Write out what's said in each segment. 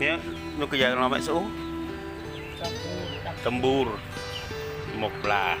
Ini lu kerja nama suhu? Tembur. Moklah.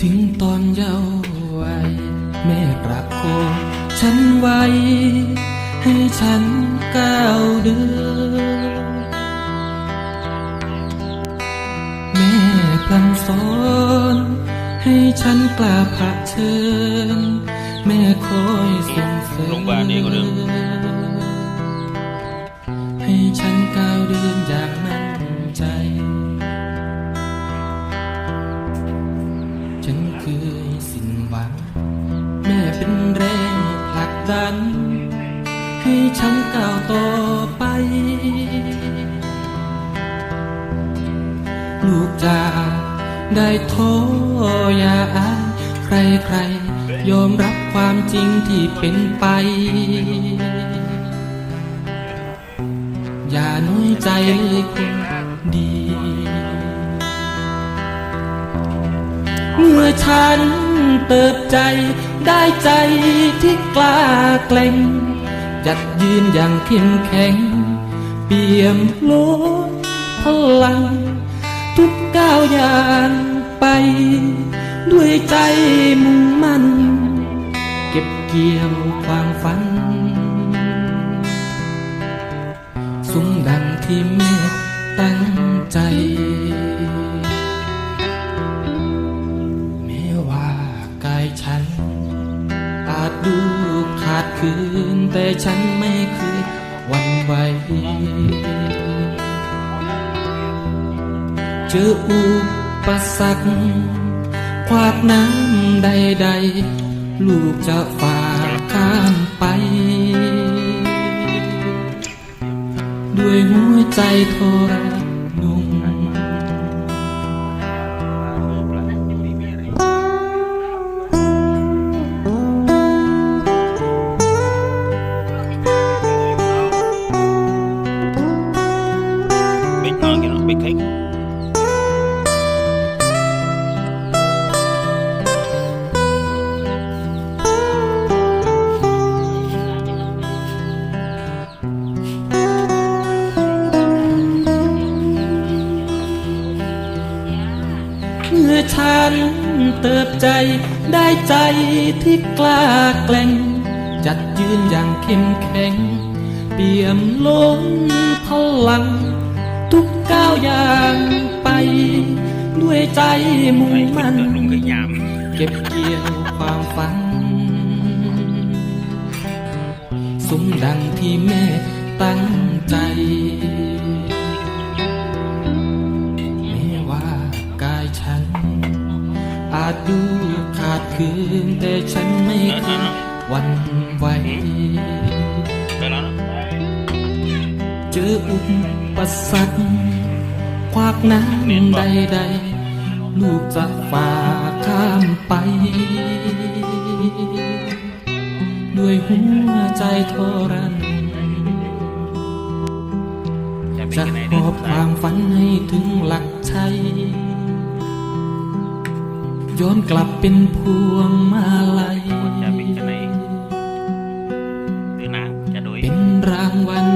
คิดถึงตอนเยาว์วัยแม่ประโคองฉันไว้ ให้ฉันก้าวเดินแม่พลันสอนให้ฉันกล้าเผชิญแม่คอยส่งเสริมให้ฉันก้าวเดินอย่างมั่นใจ คือสิ้นหวัง แม่เป็นแรงผลักดัน ให้ฉันก้าวต่อไป ลูกจะได้ท้ออย่าอายใครใครๆยอมรับความจริงที่เป็นไป อย่าน้อยใจเลยคน อฉันเติบใจได้ใจที่กล้าเกล่งยัดยืนอย่างเข้มแข็ง เปี่ยมล้นพลัง ทุกก้าวย่างไป ด้วยใจมุ่งมั่น เก็บเกี่ยวความฝันสมดังที่แม่ตั้งใจ กายฉัน อาจดูขาดคืน แต่ฉันไม่เคยหวันไหวเจออุปสรรคขวากน้ำใดๆ ลูกจะฝ่าข้ามไป ด้วยหัวใจทรนือฉันเติบใจได้ใจที่กล้าแกล่ง จัดยืนอย่างเข้มแข็ง เปี่ยมล้นพลัง ทุกก้าวย่างไป ด้วยใจมุ่งมั่นเก็บเกี่ยวความฝันสมดังที่แม่ตั้งใจ ดดูขาดคืนแต่ฉันไม่คืนวันไหวเจออุปสรรคควักน้ำใดๆ ลูกจะฝ่าข้ามไป ด้วยหัวใจทรันจะหอบความฝันให้ถึงหลักชัย ย้อนกลับเป็นพวงมาลัยเป็นรางวัล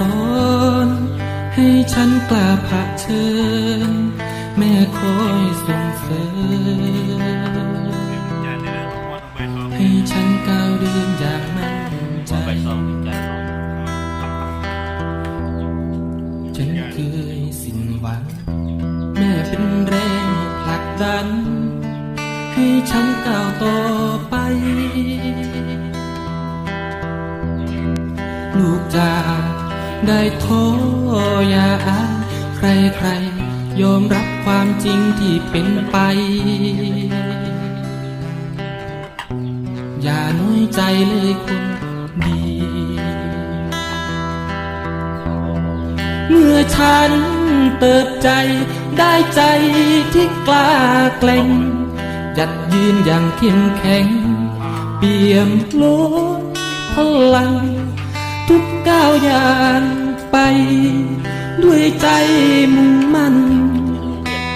สอนให้ฉันกล้าเผชิญแม่คอยส่งเสริมให้ฉันก้าวเดินอย่างมั่นใจฉันเคยสิ้นหวัง แม่เป็นแรงผลักดัน ให้ฉันก้าวต่อไปลูกจะ ได้ท้อย่าอายใครใครๆยอมรับความจริงที่เป็นไป อย่าน้อยใจเลยคนดี เมื่อฉันเติบใจได้ใจที่กล้าแกล่งยัดยืนอย่างเข้มแข็ง เปี่ยมล้นพลัง ทุกก้าวยางไป ด้วยใจมุ่งมั่น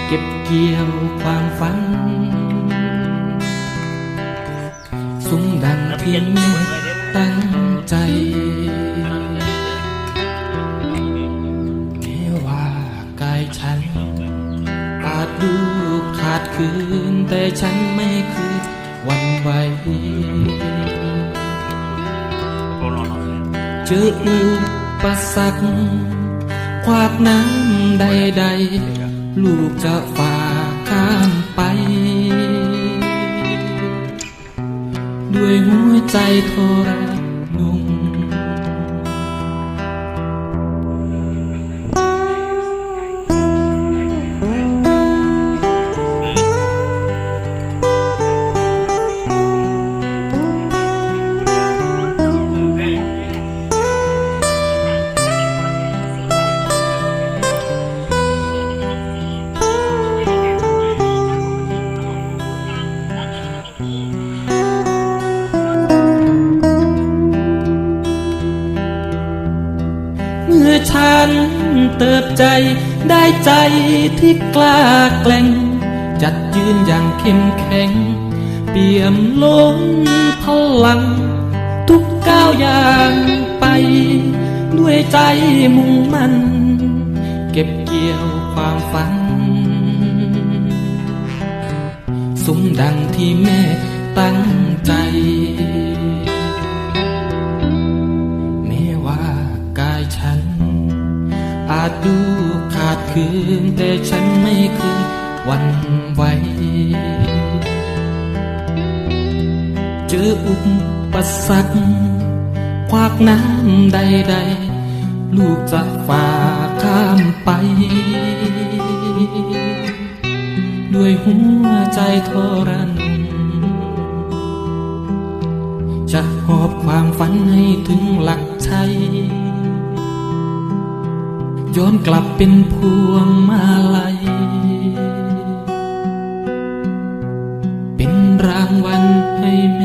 เก็บเกี่ยวความฝันสมดังที่แม่ตั้งใจแม้ว่ากายฉัน อาจดูขาดคืน แต่ฉันไม่คืนวันไหว เจออุปสรรคขวากน้ำใดๆ ลูกจะฝ่าข้ามไป ด้วยหัวใจทรา ใจที่กล้าแกล่ง จัดยืนอย่างเข้มแข็ง เปี่ยมล้นพลัง ทุกก้าวอย่างไป ด้วยใจมุ่งมั่น เก็บเกี่ยวความฝัน สมดังที่แม่ตั้งใจ อาจดูขาดคืน แต่ฉันไม่คืนหวันไหวเจออุปสรรคขวากน้ำใดๆ ลูกจะฝ่าข้ามไป ด้วยหัวใจทรนจะหอบความฝันให้ถึงหลักชัย ย้อนกลับเป็นพวงมาลัย เป็นรางวัลให้แม่